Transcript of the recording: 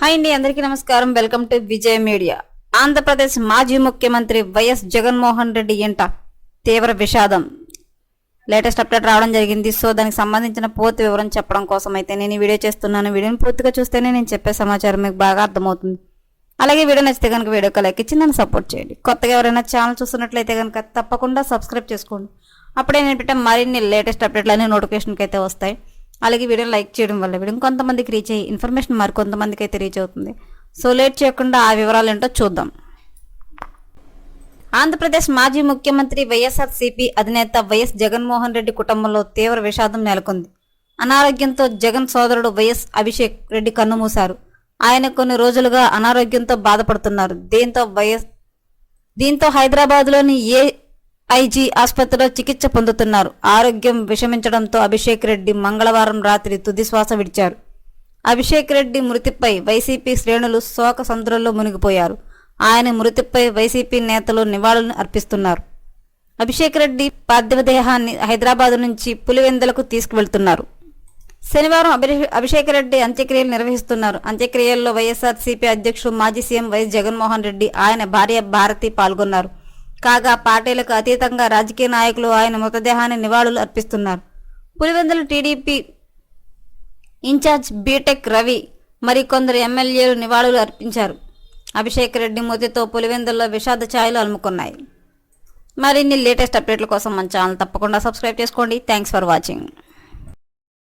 Hi అండి అందరికీ నమస్కారం. Welcome to Vijay media. Andhra Pradesh మాజీ ముఖ్యమంత్రి వైఎస్ జగన్మోహన్ రెడ్డి ఎంట తీవ్ర విషాదం. లేటెస్ట్ అప్డేట్ రావడం జరిగింది. సో దానికి సంబంధించిన పూర్తి వివరం చెప్పడం కోసం అయితే నేను ఈ వీడియో చేస్తున్నాను. వీడియోని పూర్తిగా చూస్తేనే నేను చెప్పే సమాచారం మీకు బాగా అర్థమవుతుంది. అలాగే వీడియో నచ్చితే కనుక వీడియోకి లైక్ ఇచ్చి నన్ను సపోర్ట్ చేయండి. కొత్తగా ఎవరైనా ఛానల్ చూస్తున్నట్లయితే కనుక తప్పకుండా సబ్స్క్రైబ్ చేసుకోండి. అప్పుడే నేను పెట్టే మరిన్ని లేటెస్ట్ అప్డేట్లు అన్ని నోటిఫికేషన్కి అయితే వస్తాయి. అలాగే వీడియో లైక్ చేయడం వల్ల వీడియో కొంతమందికి రీచ్ అయ్యి ఇన్ఫర్మేషన్ మరి కొంతమందికి అయితే రీచ్ అవుతుంది. సో లేట్ చేయకుండా ఆ వివరాలు ఏంటో చూద్దాం. ఆంధ్రప్రదేశ్ మాజీ ముఖ్యమంత్రి వైఎస్ఆర్సీపీ అధినేత వైఎస్ జగన్మోహన్ రెడ్డి కుటుంబంలో తీవ్ర విషాదం నెలకొంది. అనారోగ్యంతో జగన్ సోదరుడు వైఎస్ అభిషేక్ రెడ్డి కన్నుమూశారు ఆయన కొన్ని రోజులుగా అనారోగ్యంతో బాధపడుతున్నారు. దీంతో వైఎస్ దీంతో హైదరాబాద్లోని ఏ ఐజీ ఆసుపత్రిలో చికిత్స పొందుతున్నారు. ఆరోగ్యం విషమించడంతో అభిషేక్ రెడ్డి మంగళవారం రాత్రి తుదిశ్వాస విడిచారు. అభిషేక్ రెడ్డి మృతిపై వైసీపీ శ్రేణులు శోక సంద్రంలో మునిగిపోయారు. ఆయన మృతిపై వైసీపీ నేతలు నివాళులను అర్పిస్తున్నారు. అభిషేక్ రెడ్డి పార్థివ దేహాన్ని హైదరాబాద్ నుంచి పులివెందులకు తీసుకువెళ్తున్నారు. శనివారం అభిషేక్ రెడ్డి అంత్యక్రియలు నిర్వహిస్తున్నారు. అంత్యక్రియల్లో వైఎస్ఆర్సీపీ అధ్యక్షుడు మాజీ సీఎం వైఎస్ జగన్మోహన్ రెడ్డి ఆయన భార్య భారతి పాల్గొన్నారు. కాగా పార్టీలకు అతీతంగా రాజకీయ నాయకులు ఆయన మృతదేహాన్ని నివాళులు అర్పిస్తున్నారు. Pulivendula TDP in charge B Tech Ravi మరికొందరు ఎమ్మెల్యేలు నివాళులు అర్పించారు. అభిషేక్ రెడ్డి మృతితో పులివెందుల్లో విషాద ఛాయలు అలుముకున్నాయి. మరిన్ని లేటెస్ట్ అప్డేట్ల కోసం మన ఛానల్ తప్పకుండా సబ్స్క్రైబ్ చేసుకోండి. Thanks for watching.